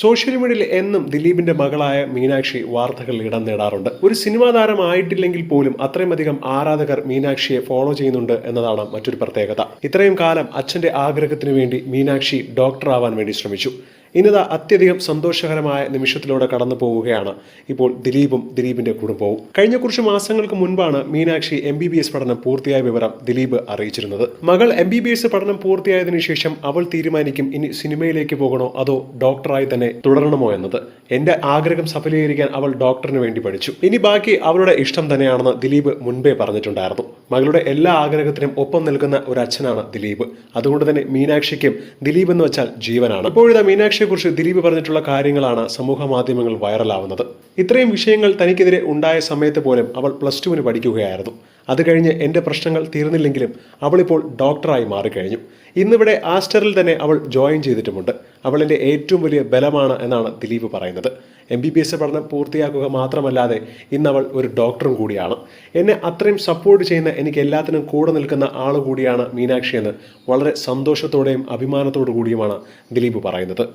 Social മീഡിയയിൽ എന്നും ദിലീപിന്റെ മകളായ മീനാക്ഷി വാർത്തകളിൽ ഇടം നേടാറുണ്ട്. ഒരു സിനിമാ താരമായിട്ടില്ലെങ്കിൽ പോലും അത്രയുമധികം ആരാധകർ മീനാക്ഷിയെ ഫോളോ ചെയ്യുന്നുണ്ട് എന്നതാണ് മറ്റൊരു പ്രത്യേകത. ഇത്രയും കാലം അച്ഛന്റെ ആഗ്രഹത്തിന് വേണ്ടി മീനാക്ഷി ഡോക്ടർ ആവാൻ വേണ്ടി ശ്രമിച്ചു. ഇന്നതാ അത്യധികം സന്തോഷകരമായ നിമിഷത്തിലൂടെ കടന്നു പോവുകയാണ്. ഇപ്പോൾ ദിലീപും ദിലീപിന്റെ കുടുംബവും. കഴിഞ്ഞ കുറച്ച് മാസങ്ങൾക്ക് മുൻപാണ് Meenakshi M B B S പഠനം പൂർത്തിയായ വിവരം ദിലീപ് അറിയിച്ചിരുന്നത്. മകൾ എം ബി ബി എസ് പഠനം പൂർത്തിയായതിനു ശേഷം അവൾ തീരുമാനിക്കും ഇനി സിനിമയിലേക്ക് പോകണോ അതോ ഡോക്ടറായി തന്നെ തുടരണമോ എന്നത്. എന്റെ ആഗ്രഹം സഫലീകരിക്കാൻ അവൾ ഡോക്ടറിന് വേണ്ടി പഠിച്ചു. ഇനി ബാക്കി അവളുടെ ഇഷ്ടം തന്നെയാണെന്ന് ദിലീപ് മുൻപേ പറഞ്ഞിട്ടുണ്ടായിരുന്നു. മകളുടെ എല്ലാ ആഗ്രഹത്തിനും ഒപ്പം നിൽക്കുന്ന ഒരു അച്ഛനാണ് ദിലീപ്. അതുകൊണ്ട് തന്നെ മീനാക്ഷിക്കും ദിലീപ് എന്ന് വെച്ചാൽ ജീവനാണ്. ഇപ്പോഴിതാ മീനാക്ഷിയെക്കുറിച്ച് ദിലീപ് പറഞ്ഞിട്ടുള്ള കാര്യങ്ങളാണ് സമൂഹ മാധ്യമങ്ങൾ വൈറലാവുന്നത്. ഇത്രയും വിഷയങ്ങൾ തനിക്കെതിരെ ഉണ്ടായ സമയത്ത് പോലും അവൾ പ്ലസ് ടുവിന് പഠിക്കുകയായിരുന്നു. അത് കഴിഞ്ഞ് എന്റെ പ്രശ്നങ്ങൾ തീർന്നില്ലെങ്കിലും അവളിപ്പോൾ ഡോക്ടറായി മാറിക്കഴിഞ്ഞു. ഇന്നിവിടെ ആസ്റ്ററിൽ തന്നെ അവൾ ജോയിൻ ചെയ്തിട്ടുമുണ്ട്. അവളിന്റെ ഏറ്റവും വലിയ ബലമാണ് എന്നാണ് ദിലീപ് പറയുന്നത്. എം ബി ബി എസ് പഠനം പൂർത്തിയാക്കുക മാത്രമല്ലാതെ ഇന്ന് അവൾ ഒരു ഡോക്ടറും കൂടിയാണ്. എന്നെ അത്രയും സപ്പോർട്ട് ചെയ്യുന്ന എനിക്ക് എല്ലാത്തിനും കൂടെ നിൽക്കുന്ന ആൾ കൂടിയാണ് മീനാക്ഷി എന്ന് വളരെ സന്തോഷത്തോടെയും അഭിമാനത്തോടു കൂടിയുമാണ് ദിലീപ് പറയുന്നത്.